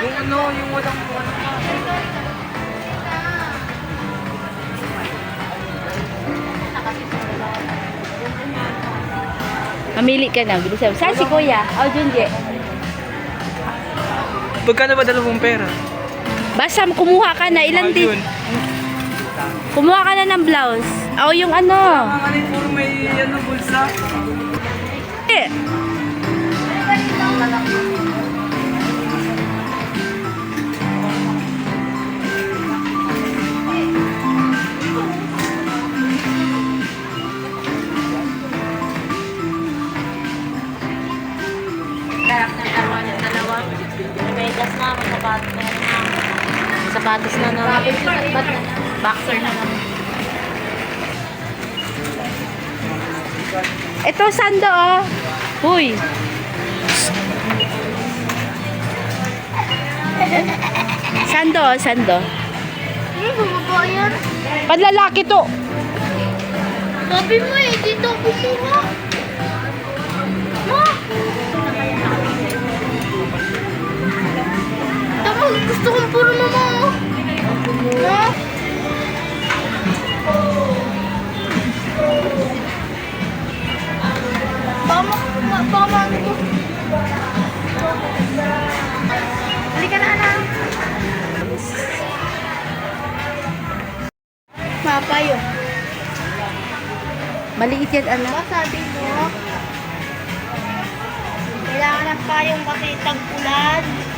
Yung ano, yung walang Mamili ka na. Bilisan. Saan si Kuya? O, Junji. Pagkano ba dalawang pera? Basta kumuha ka na. Ilan Mahal din? yun. Kumuha ka na ng blouse. O, yung ano. Ang ano yung puro may ano, bulsa. Eh. Na, may sapatos na na. Sapatos na na. Na? Boxer na lang. Ito, sando, oh. Huy. Sando, oh, sando. Ano, bumaba yan? Panlalaki to. Sabi mo eh, dito ako kumuha. Gusto kong puro mama oh. Ma? Tama, ma- tama ano ko. Halika na, anak. Mapayo. Maliit yan, ano? Diba sabi mo? Kailangan ng payong kasi tag-ulan.